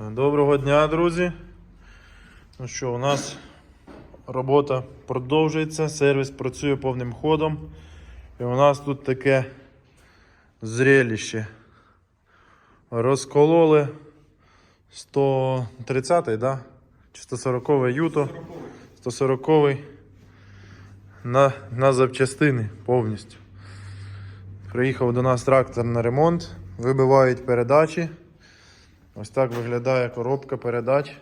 Доброго дня, друзі. Ну що, у нас робота продовжується, сервіс працює повним ходом. І у нас тут таке зрелище. Розкололи 130-й, да? Чи 140-й юто. 140-й на, на запчастини повністю. Приїхав до нас трактор на ремонт, вибивають передачі. Ось так виглядає коробка передач.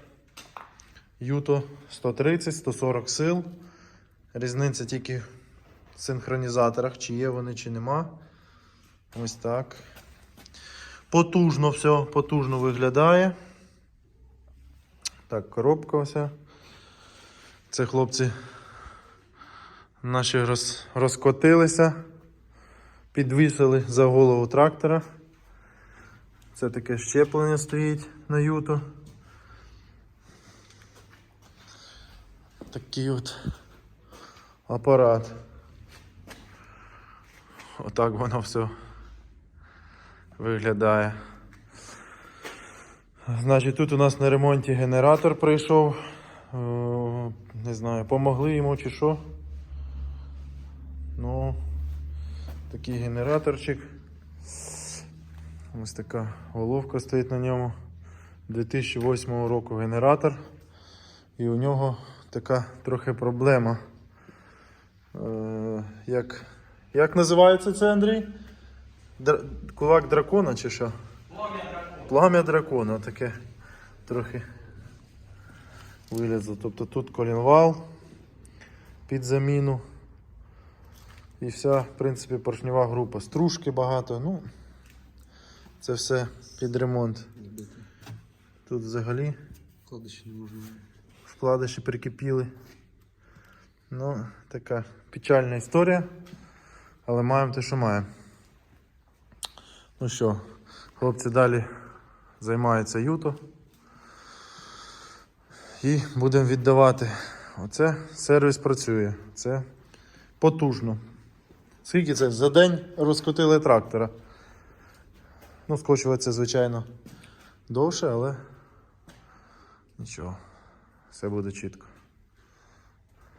Юто 130-140 сил. Різниця тільки в синхронізаторах, чи є вони, чи нема. Ось так. Потужно все, потужно виглядає. Так, коробка вся. Це хлопці наші роз, розкотилися, підвісили за голову трактора. Це таке щеплення стоїть на юту. Такий от апарат. Отак воно все виглядає. Значить, тут у нас на ремонті генератор прийшов. Е, Не знаю, помогли йому чи що. Ну, такий генераторчик. Ось така головка стоїть на ньому. 2008 року генератор. І у нього така трохи проблема. Е, як, як називається це, Андрій? Др... Кулак дракона чи що? Плам'я дракона. Плам'я дракона таке трохи вилізло. Тобто тут колінвал під заміну. І вся, в принципі, поршнева група. Стружки багато. Ну, це все під ремонт. Тут взагалі Кладище не можна. вкладиші прикипіли. Ну, така печальна історія. Але маємо те, що маємо. Ну що, хлопці далі займаються юто. І будемо віддавати. Оце сервіс працює. Це потужно. Скільки це? За день розкотили трактора. Ну, скочувати звичайно, довше, але нічого. Все буде чітко.